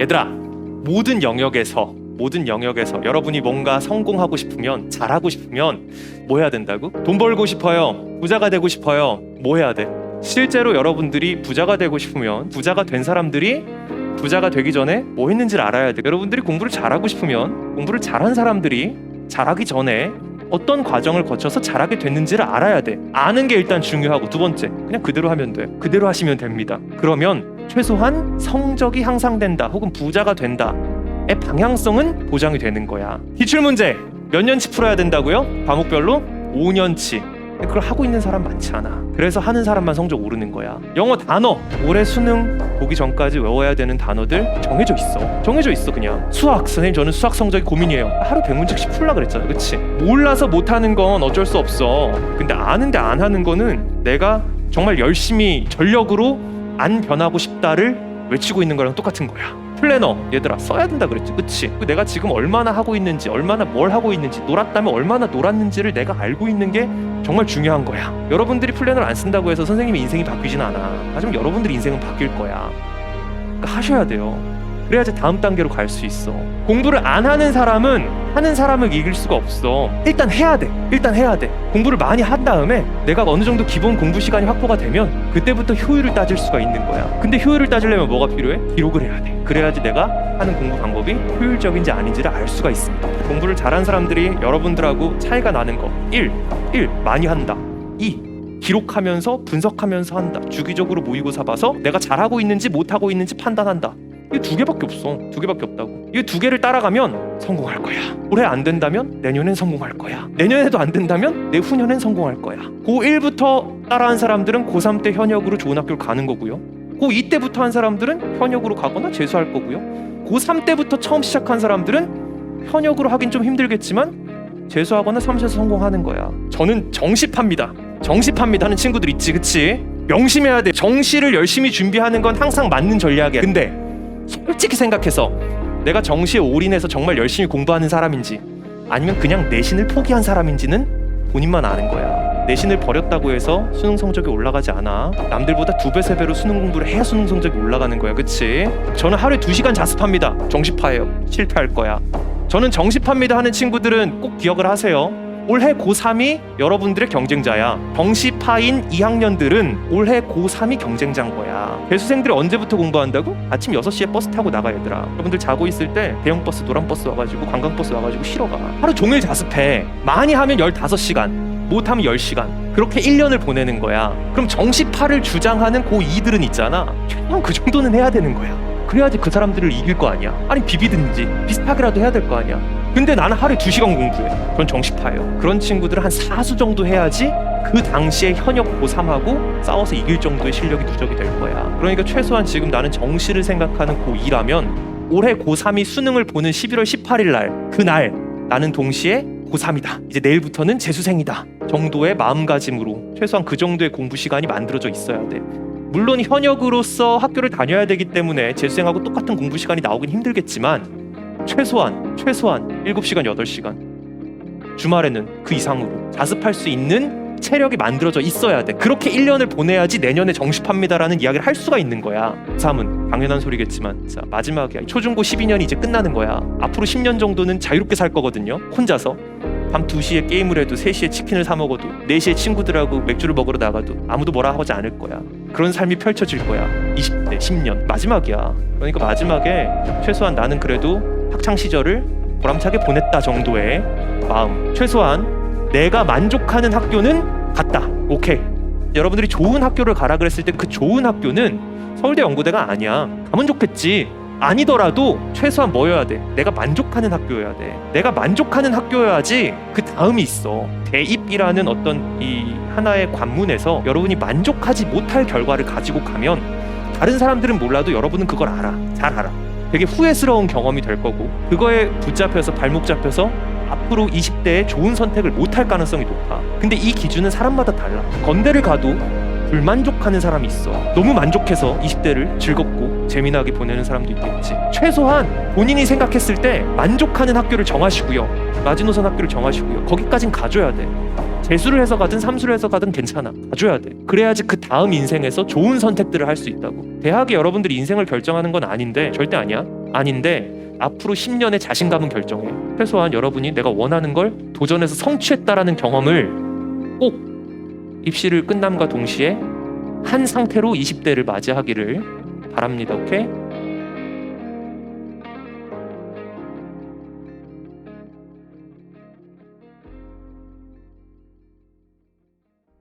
얘들아 모든 영역에서 모든 영역에서 여러분이 뭔가 성공하고 싶으면 잘하고 싶으면 뭐 해야 된다고? 돈 벌고 싶어요. 부자가 되고 싶어요. 뭐 해야 돼? 실제로 여러분들이 부자가 되고 싶으면 부자가 된 사람들이 부자가 되기 전에 뭐 했는지를 알아야 돼. 여러분들이 공부를 잘하고 싶으면 공부를 잘한 사람들이 잘하기 전에 어떤 과정을 거쳐서 잘하게 됐는지를 알아야 돼. 아는 게 일단 중요하고 두 번째 그냥 그대로 하면 돼. 그대로 하시면 됩니다. 그러면 최소한 성적이 향상된다 혹은 부자가 된다의 방향성은 보장이 되는 거야. 기출 문제 몇 년치 풀어야 된다고요? 과목별로 5년치. 그걸 하고 있는 사람 많지 않아. 그래서 하는 사람만 성적 오르는 거야. 영어 단어 올해 수능 보기 전까지 외워야 되는 단어들 정해져 있어. 정해져 있어 그냥. 수학 선생님 저는 수학 성적이 고민이에요. 하루 100문제씩 풀라 그랬잖아. 그치? 몰라서 못 하는 건 어쩔 수 없어. 근데 아는데 안 하는 거는 내가 정말 열심히 전력으로 안 변하고 싶다를 외치고 있는 거랑 똑같은 거야. 플래너 얘들아 써야 된다 그랬지. 그치? 그 내가 지금 얼마나 하고 있는지 얼마나 뭘 하고 있는지 놀았다면 얼마나 놀았는지를 내가 알고 있는 게 정말 중요한 거야. 여러분들이 플래너를 안 쓴다고 해서 선생님의 인생이 바뀌진 않아. 하지만 여러분들 인생은 바뀔 거야. 그러니까 하셔야 돼요 그래야지 다음 단계로 갈 수 있어 공부를 안 하는 사람은 하는 사람을 이길 수가 없어 일단 해야 돼 일단 해야 돼 공부를 많이 한 다음에 내가 어느 정도 기본 공부 시간이 확보가 되면 그때부터 효율을 따질 수가 있는 거야 근데 효율을 따지려면 뭐가 필요해? 기록을 해야 돼 그래야지 내가 하는 공부 방법이 효율적인지 아닌지를 알 수가 있습니다 공부를 잘한 사람들이 여러분들하고 차이가 나는 거 1. 1. 많이 한다 2. 기록하면서 분석하면서 한다 주기적으로 모의고사 봐서 내가 잘하고 있는지 못하고 있는지 판단한다 이게 두 개밖에 없어. 두 개밖에 없다고. 이두 개를 따라가면 성공할 거야. 올해 안 된다면 내년엔 성공할 거야. 내년에도 안 된다면 내 후년엔 성공할 거야. 고1부터 따라한 사람들은 고3 때 현역으로 좋은 학교를 가는 거고요. 고2 때부터 한 사람들은 현역으로 가거나 재수할 거고요. 고3 때부터 처음 시작한 사람들은 현역으로 하긴 좀 힘들겠지만 재수하거나 사무실에서 성공하는 거야. 저는 정시파입니다. 정시파입니다 하는 친구들 있지, 그치? 명심해야 돼. 정시를 열심히 준비하는 건 항상 맞는 전략이야. 근데 솔직히 생각해서 내가 정시에 올인해서 정말 열심히 공부하는 사람인지 아니면 그냥 내신을 포기한 사람인지는 본인만 아는 거야. 내신을 버렸다고 해서 수능 성적이 올라가지 않아. 남들보다 두 배, 세 배로 수능 공부를 해야 수능 성적이 올라가는 거야. 그치? 저는 하루에 두 시간 자습합니다. 정시파예요. 실패할 거야. 저는 정시파입니다 하는 친구들은 꼭 기억을 하세요. 올해 고3이 여러분들의 경쟁자야. 정시파인 2학년들은 올해 고3이 경쟁자인 거야. 재수생들이 언제부터 공부한다고? 아침 6시에 버스 타고 나가 얘들아. 여러분들 자고 있을 때 대형 버스, 노란 버스 와가지고 관광버스 와가지고 쉬러 가. 하루 종일 자습해. 많이 하면 15시간. 못하면 10시간. 그렇게 1년을 보내는 거야. 그럼 정시파를 주장하는 고2들은 있잖아. 최소한 그 정도는 해야 되는 거야. 그래야지 그 사람들을 이길 거 아니야. 아니 비비든지 비슷하게라도 해야 될 거 아니야. 근데 나는 하루에 2시간 공부해. 그건 정시파예요. 그런 친구들은 한 4수 정도 해야지 그 당시에 현역 고3하고 싸워서 이길 정도의 실력이 누적이 될 거야. 그러니까 최소한 지금 나는 정시를 생각하는 고2라면 올해 고3이 수능을 보는 11월 18일 날 그날 나는 동시에 고3이다. 이제 내일부터는 재수생이다. 정도의 마음가짐으로 최소한 그 정도의 공부 시간이 만들어져 있어야 돼. 물론 현역으로서 학교를 다녀야 되기 때문에 재수생하고 똑같은 공부 시간이 나오긴 힘들겠지만 최소한 최소한 7시간 8시간 주말에는 그 이상으로 자습할 수 있는 체력이 만들어져 있어야 돼. 그렇게 1년을 보내야지 내년에 정시합니다라는 이야기를 할 수가 있는 거야. 3은 당연한 소리겠지만 자, 마지막이야. 초중고 12년이 이제 끝나는 거야. 앞으로 10년 정도는 자유롭게 살 거거든요. 혼자서. 밤 2시에 게임을 해도 3시에 치킨을 사 먹어도 4시에 친구들하고 맥주를 먹으러 나가도 아무도 뭐라 하지 않을 거야. 그런 삶이 펼쳐질 거야. 20대, 10년. 마지막이야. 그러니까 마지막에 최소한 나는 그래도 학창 시절을 보람차게 보냈다 정도의 마음. 최소한 내가 만족하는 학교는 갔다. 오케이. 여러분들이 좋은 학교를 가라 그랬을 때 그 좋은 학교는 서울대 연고대가 아니야. 가면 좋겠지. 아니더라도 최소한 뭐여야 돼? 내가 만족하는 학교여야 돼. 내가 만족하는 학교여야지 그 다음이 있어. 대입이라는 어떤 이 하나의 관문에서 여러분이 만족하지 못할 결과를 가지고 가면 다른 사람들은 몰라도 여러분은 그걸 알아. 잘 알아. 되게 후회스러운 경험이 될 거고 그거에 붙잡혀서 발목 잡혀서 앞으로 20대에 좋은 선택을 못할 가능성이 높아. 근데 이 기준은 사람마다 달라. 건대를 가도 불만족하는 사람이 있어. 너무 만족해서 20대를 즐겁고 재미나게 보내는 사람도 있겠지. 최소한 본인이 생각했을 때 만족하는 학교를 정하시고요. 마지노선 학교를 정하시고요. 거기까진 가줘야 돼. 재수를 해서 가든 삼수를 해서 가든 괜찮아. 가줘야 돼. 그래야지 그 다음 인생에서 좋은 선택들을 할 수 있다고. 대학이 여러분들이 인생을 결정하는 건 아닌데 절대 아니야. 아닌데 앞으로 10년의 자신감은 결정해. 최소한 여러분이 내가 원하는 걸 도전해서 성취했다라는 경험을 꼭 입시를 끝남과 동시에 한 상태로 20대를 맞이하기를 바랍니다. 오케이?